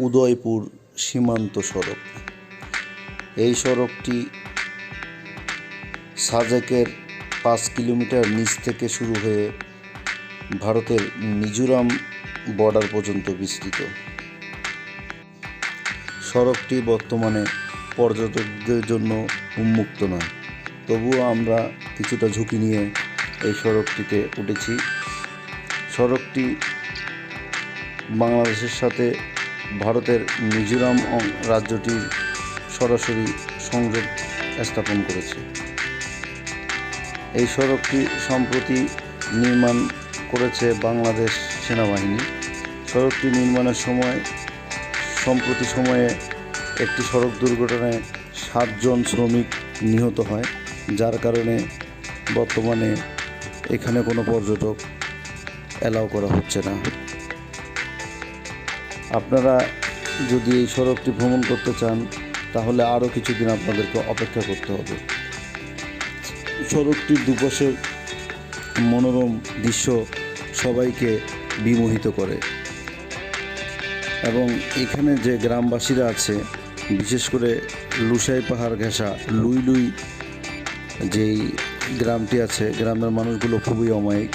উদয়পুর সীমান্ত সড়ক। এই সড়কটি সাজেকের পাঁচ কিলোমিটার নিচ থেকে শুরু হয়ে ভারতের মিজোরাম বর্ডার পর্যন্ত বিস্তৃত। সড়কটি বর্তমানে পর্যটকদের জন্য উন্মুক্ত নয়। তবুও আমরা কিছুটা ঝুঁকি নিয়ে এই সড়কটিতে উঠেছি। সড়কটি বাংলাদেশের সাথে ভারতের মিজোরাম রাজ্যটি সরাসরি সংযোগ স্থাপন করেছে। এই সড়কটি সম্প্রতি নির্মাণ করেছে বাংলাদেশ সেনাবাহিনী। সড়কটি নির্মাণের সময়, সম্প্রতি সময়ে একটি সড়ক দুর্ঘটনায় সাতজন শ্রমিক নিহত হয়, যার কারণে বর্তমানে এখানে কোনো পর্যটক অ্যালাউ করা হচ্ছে না। আপনারা যদি এই সড়কটি ভ্রমণ করতে চান, তাহলে আরও কিছুদিন আপনাদেরকে অপেক্ষা করতে হবে। সড়কটির দুপাশের মনোরম দৃশ্য সবাইকে বিমোহিত করে। এবং এখানে যে গ্রামবাসীরা আছে, বিশেষ করে লুসাই পাহাড় ঘেঁষা লুই লুই যেই গ্রামটি আছে, গ্রামের মানুষগুলো খুবই অমায়িক।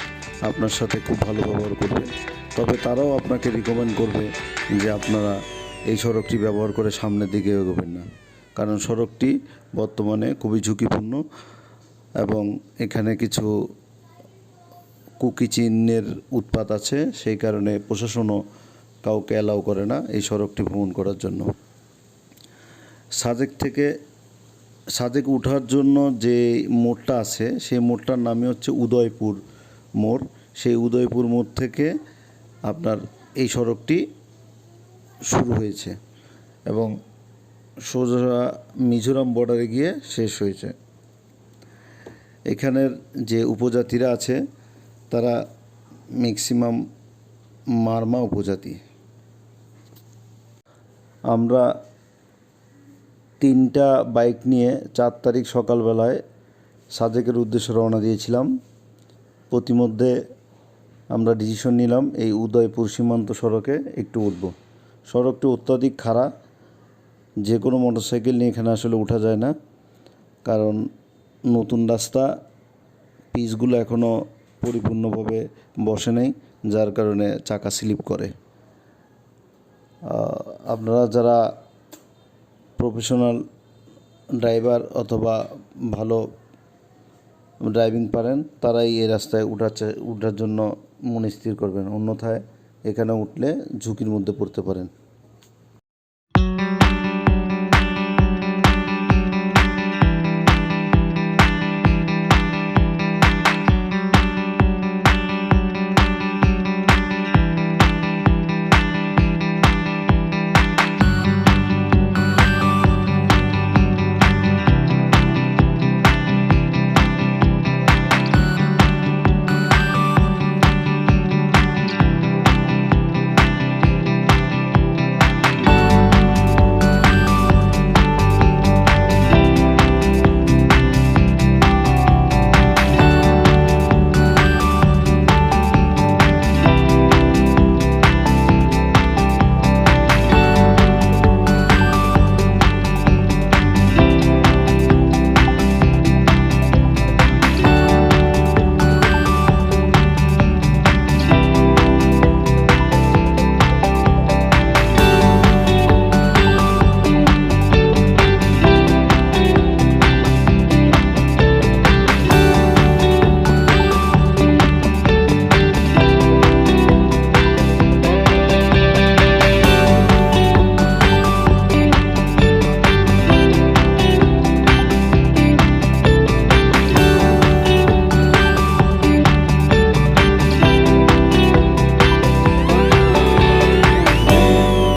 আপনার সাথে খুব ভালো ব্যবহার করবে তবে তারাও আপনাকে রিকমেন্ড করবে যে আপনারা এই সড়কটি ব্যবহার করে সামনের দিকে এগোবেন না। কারণ সড়কটি বর্তমানে খুবই ঝুঁকিপূর্ণ এবং এখানে কিছু কুকি চিহ্নের উৎপাত আছে, সেই কারণে প্রশাসনও কাউকে অ্যালাউ করে না এই সড়কটি ভ্রমণ করার জন্য। সাজেক থেকে, সাজেক ওঠার জন্য যে মোড়টা আছে, সেই মোড়টার নামই হচ্ছে উদয়পুর মোড়। সেই উদয়পুর মোড় থেকে আপনার এই সড়কটি শুরু হয়েছে এবং সোজা মিজোরাম বর্ডারে গিয়ে শেষ হয়েছে। এখানের যে উপজাতিরা আছে, তারা ম্যাক্সিমাম মারমা উপজাতি। আমরা তিনটা বাইক নিয়ে চার তারিখ সকালবেলায় সাজেকের উদ্দেশ্যে রওনা দিয়েছিলাম। প্রতিমধ্যে আমরা ডিসিশন নিলাম এই উদয়পুর সীমান্ত সড়কে একটু উঠব। সড়কটি অত্যাধিক খারাপ যে কোনো মোটরসাইকেল নিয়ে এখানে আসলে ওঠা যায় না। কারণ নতুন রাস্তা, পিচগুলো এখনও পরিপূর্ণভাবে বসে নেই, যার কারণে চাকা স্লিপ করে। আপনারা যারা প্রফেশনাল ড্রাইভার অথবা ভালো ড্রাইভিং পারেন, তারাই এই রাস্তায় উঠার উঠার জন্য মন স্থির করবেন অন্যথায় এখানে উঠলে ঝুঁকির মধ্যে পড়তে পারেন।